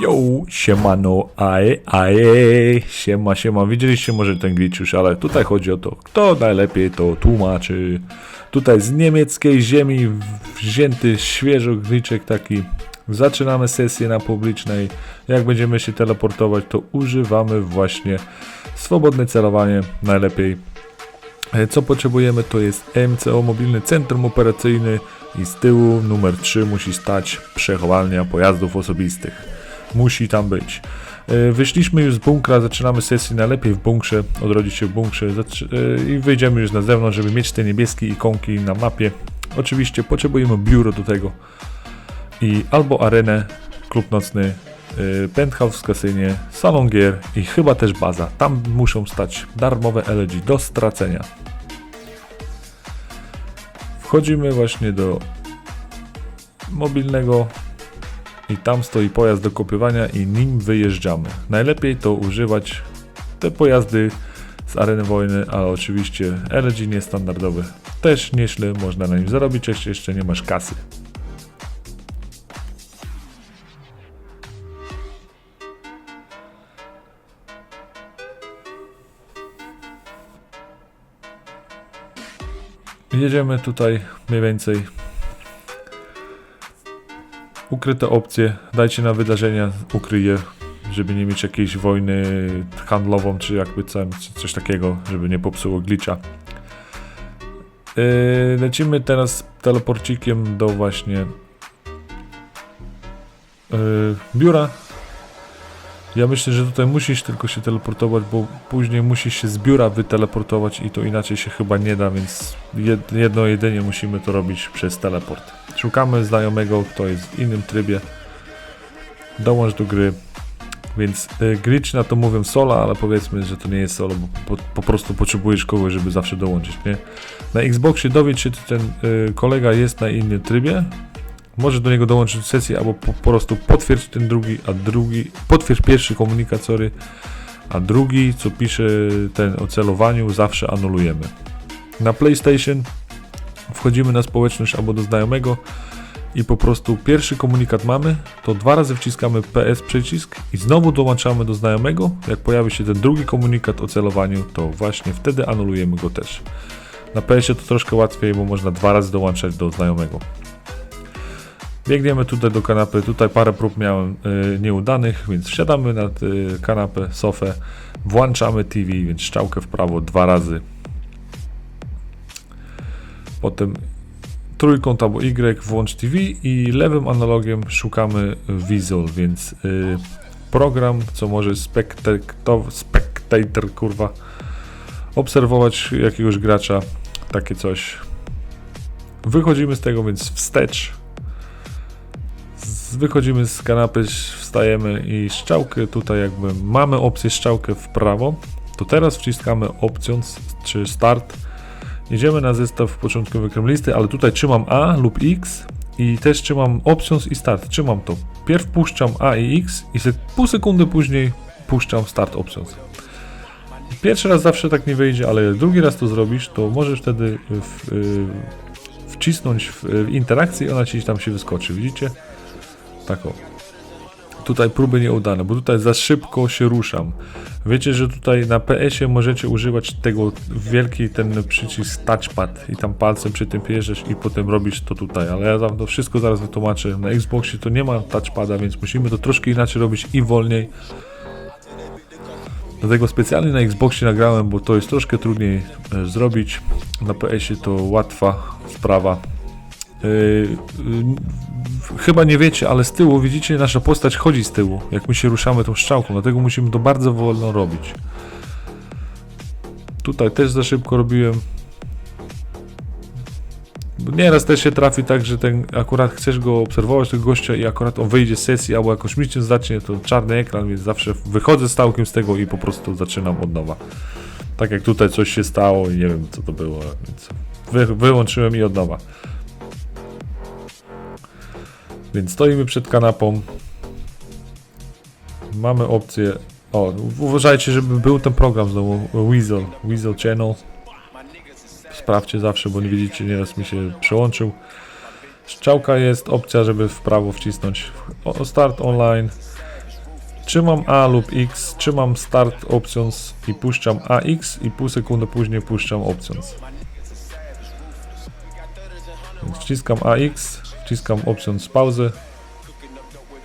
Yo, siemano, ae, ae, siema, siema. Widzieliście może ten glitch już, ale tutaj chodzi o to, kto najlepiej to tłumaczy. Tutaj z niemieckiej ziemi wzięty świeżo glitchek taki. Zaczynamy sesję na publicznej. Jak będziemy się teleportować, to używamy właśnie swobodne celowanie najlepiej. E, Co potrzebujemy to jest MCO Mobilny Centrum Operacyjny i z tyłu numer 3 musi stać przechowalnia pojazdów osobistych. Musi tam być. E, Wyszliśmy już z bunkra, zaczynamy sesję najlepiej w bunkrze, odrodzić się w bunkrze e, i wyjdziemy już na zewnątrz, żeby mieć te niebieskie ikonki na mapie. Oczywiście potrzebujemy biuro do tego i albo arenę, klub nocny, y, penthouse w kasynie, salon gier i chyba też baza. Tam muszą stać darmowe LG do stracenia. Wchodzimy właśnie do mobilnego i tam stoi pojazd do kopiowania i nim wyjeżdżamy. Najlepiej to używać te pojazdy z areny wojny, ale oczywiście LG niestandardowy. Też nieźle można na nim zarobić, jeśli jeszcze nie masz kasy. Jedziemy tutaj mniej więcej. Ukryte opcje. Dajcie na wydarzenia, ukryję, żeby nie mieć jakiejś wojny handlową, czy jakby coś takiego, żeby nie popsuło glitcha. Yy, lecimy teraz teleporcikiem do właśnie yy, biura. Ja myślę, że tutaj musisz tylko się teleportować, bo później musisz się z biura wyteleportować i to inaczej się chyba nie da, więc jed, jedno jedynie musimy to robić przez teleport. Szukamy znajomego, kto jest w innym trybie. Dołącz do gry. Więc y, glitch na to mówią sola, ale powiedzmy, że to nie jest solo, bo po, po prostu potrzebujesz kogoś, żeby zawsze dołączyć, nie? Na Xboxie dowiedz się, czy ten y, kolega jest na innym trybie. Możesz do niego dołączyć do sesji, albo po, po prostu potwierdź ten drugi, a drugi, potwierdź pierwszy komunikat, sorry, a drugi, co pisze ten o celowaniu, zawsze anulujemy. Na PlayStation wchodzimy na społeczność albo do znajomego i po prostu pierwszy komunikat mamy, to dwa razy wciskamy PS przycisk i znowu dołączamy do znajomego. Jak pojawi się ten drugi komunikat o celowaniu, to właśnie wtedy anulujemy go też. Na PS-ie to troszkę łatwiej, bo można dwa razy dołączać do znajomego. Biegniemy tutaj do kanapy, tutaj parę prób miałem y, nieudanych, więc wsiadamy na y, kanapę, sofę, włączamy TV, więc strzałkę w prawo dwa razy. Potem trójkąt albo Y włącz TV i lewym analogiem szukamy Visual, więc y, program, co może spectator, spectator kurwa obserwować jakiegoś gracza, takie coś. Wychodzimy z tego, więc wstecz. Wychodzimy z kanapy, wstajemy i strzałkę tutaj jakby mamy opcję strzałkę w prawo, to teraz wciskamy options czy start Jedziemy na zestaw początkowy ekran listy, ale tutaj trzymam A lub X i też trzymam options i start. Trzymam to. Pierw puszczam A i X i se pół sekundy później puszczam start options. Pierwszy raz zawsze tak nie wyjdzie, ale drugi raz to zrobisz, to możesz wtedy w, y, wcisnąć w, w interakcję i ona ci tam się wyskoczy. Widzicie? Tak o. Tutaj próby nieudane, bo tutaj za szybko się ruszam. Wiecie, że tutaj na PS-ie możecie używać tego wielki ten przycisk touchpad i tam palcem przy tym pierzesz i potem robisz to tutaj, ale ja wam to wszystko zaraz wytłumaczę. Na Xboxie to nie ma touchpada, więc musimy to troszkę inaczej robić i wolniej. Dlatego specjalnie na Xboxie nagrałem, bo to jest troszkę trudniej e, zrobić. Na PS-ie to łatwa sprawa. Yy, yy, chyba nie wiecie, ale z tyłu widzicie, nasza postać chodzi z tyłu, jak my się ruszamy tą strzałką, dlatego musimy to bardzo wolno robić. Tutaj też za szybko robiłem. Nieraz też się trafi tak, że ten akurat chcesz go obserwować, tego gościa i akurat on wyjdzie z sesji albo jakąś misję zacznie, to czarny ekran, więc zawsze wychodzę z całkiem z tego i po prostu zaczynam od nowa. Tak jak tutaj coś się stało i nie wiem co to było, więc wy, wyłączyłem i od nowa. Więc stoimy przed kanapą. Mamy opcję. O, uważajcie, żeby był ten program znowu. Weasel, Weasel Channel. Sprawdźcie zawsze, bo nie widzicie, nieraz mi się przełączył. Strzałka jest, opcja, żeby w prawo wcisnąć. O, start online. Trzymam A lub X, trzymam Start Options i puszczam AX i pół sekundy później puszczam Options. Więc wciskam AX, wciskam Options pauzę,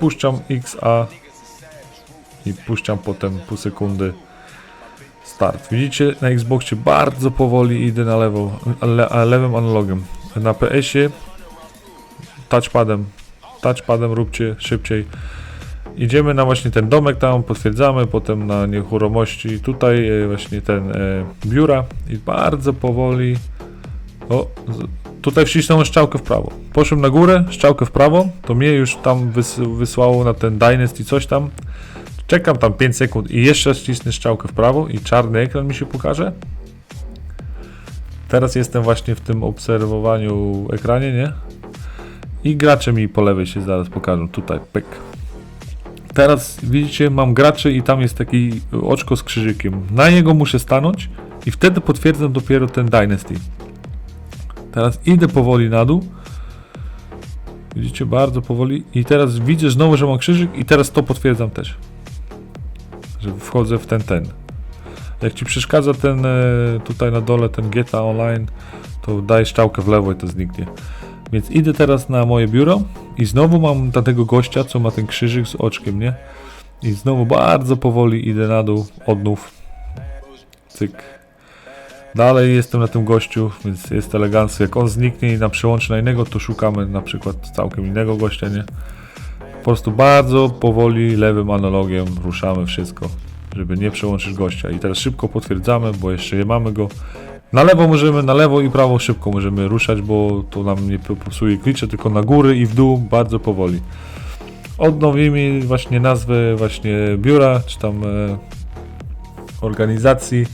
puszczam XA i puszczam potem pół sekundy start. Widzicie, na Xboxie bardzo powoli idę na lewo, le, lewym analogiem. Na PS-ie touchpadem, touchpadem róbcie szybciej. Idziemy na właśnie ten domek tam, potwierdzamy, potem na nieruchomości, tutaj e, właśnie ten e, biura i bardzo powoli o, z- tutaj wcisnąłem strzałkę w prawo. Poszłem na górę, strzałkę w prawo, to mnie już tam wys, wysłało na ten Dynasty coś tam. Czekam tam 5 sekund i jeszcze wcisnę strzałkę w prawo i czarny ekran mi się pokaże. Teraz jestem właśnie w tym obserwowaniu ekranie, nie? I gracze mi po lewej się zaraz pokażą. Tutaj, pyk. Teraz widzicie, mam graczy i tam jest taki oczko z krzyżykiem. Na niego muszę stanąć i wtedy potwierdzam dopiero ten Dynasty. Teraz idę powoli na dół. Widzicie, bardzo powoli. I teraz widzę znowu, że mam krzyżyk i teraz to potwierdzam też. Że wchodzę w ten, ten. Jak ci przeszkadza ten e, tutaj na dole, ten GTA Online, to daj strzałkę w lewo i to zniknie. Więc idę teraz na moje biuro i znowu mam tego gościa, co ma ten krzyżyk z oczkiem, nie? I znowu bardzo powoli idę na dół, odnów. Cyk. Dalej jestem na tym gościu, więc jest elegancko. Jak on zniknie i nam przełączy na innego, to szukamy na przykład całkiem innego gościa, nie? Po prostu bardzo powoli lewym analogiem ruszamy wszystko, żeby nie przełączyć gościa. I teraz szybko potwierdzamy, bo jeszcze nie mamy go. Na lewo możemy, na lewo i prawo szybko możemy ruszać, bo to nam nie popsuje klicze, tylko na góry i w dół bardzo powoli. Odnowimy właśnie nazwę właśnie biura, czy tam e, organizacji,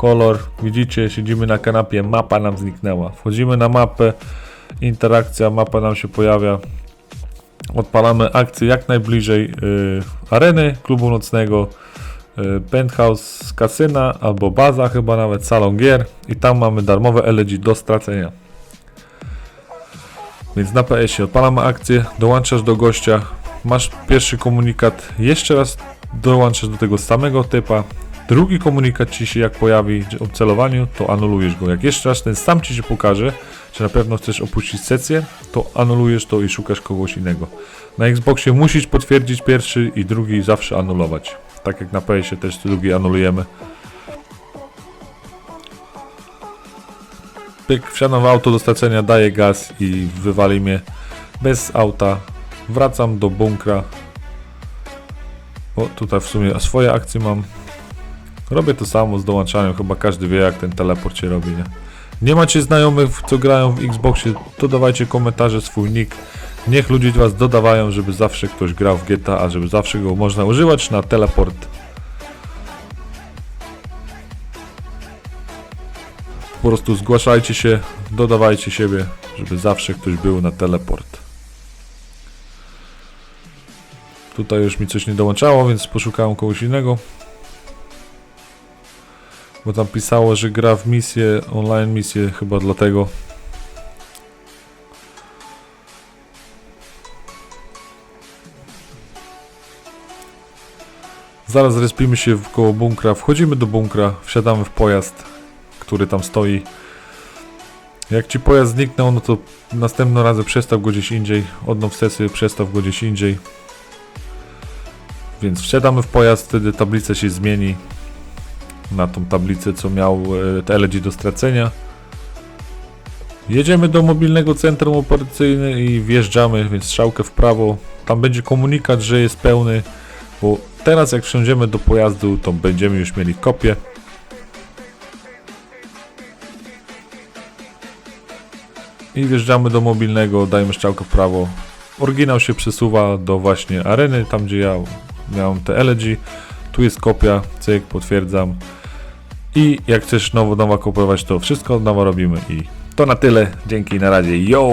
kolor, widzicie, siedzimy na kanapie, mapa nam zniknęła. Wchodzimy na mapę, interakcja, mapa nam się pojawia. Odpalamy akcję jak najbliżej y, areny, klubu nocnego, y, penthouse kasyna albo baza, chyba nawet salon gier i tam mamy darmowe LED do stracenia. Więc na PS-ie odpalamy akcję, dołączasz do gościa, masz pierwszy komunikat, jeszcze raz dołączasz do tego samego typa, drugi komunikat ci się jak pojawi o celowaniu, to anulujesz go. Jak jeszcze raz ten sam ci się pokaże, czy na pewno chcesz opuścić sesję, to anulujesz to i szukasz kogoś innego. Na Xboxie musisz potwierdzić pierwszy i drugi zawsze anulować. Tak jak na PS-ie też drugi anulujemy. Pyk, wsiadam w auto do stracenia, daję gaz i wywali mnie bez auta. Wracam do bunkra. O, tutaj w sumie swoje akcje mam. Robię to samo z dołączaniem, chyba każdy wie jak ten teleport się robi, nie? Nie macie znajomych, co grają w Xboxie, to dawajcie komentarze, swój nick. Niech ludzie was dodawają, żeby zawsze ktoś grał w GTA, a żeby zawsze go można używać na teleport. Po prostu zgłaszajcie się, dodawajcie siebie, żeby zawsze ktoś był na teleport. Tutaj już mi coś nie dołączało, więc poszukałem kogoś innego. Bo tam pisało, że gra w misję, online misję, chyba dlatego. Zaraz respimy się koło bunkra, wchodzimy do bunkra, wsiadamy w pojazd, który tam stoi. Jak ci pojazd zniknął, no to następnym razem przestaw go gdzieś indziej, odnow sesję, przestaw go gdzieś indziej. Więc wsiadamy w pojazd, wtedy tablica się zmieni na tą tablicę, co miał e, LG do stracenia. Jedziemy do mobilnego centrum operacyjnego i wjeżdżamy, więc strzałkę w prawo. Tam będzie komunikat, że jest pełny, bo teraz jak wsiądziemy do pojazdu, to będziemy już mieli kopię. I wjeżdżamy do mobilnego, dajemy strzałkę w prawo. Oryginał się przesuwa do właśnie areny, tam gdzie ja miałem te LG. Tu jest kopia, cyk, potwierdzam. I jak chcesz nowo, nowa kupować, to wszystko od nowa robimy. I to na tyle. Dzięki, na razie. Yo!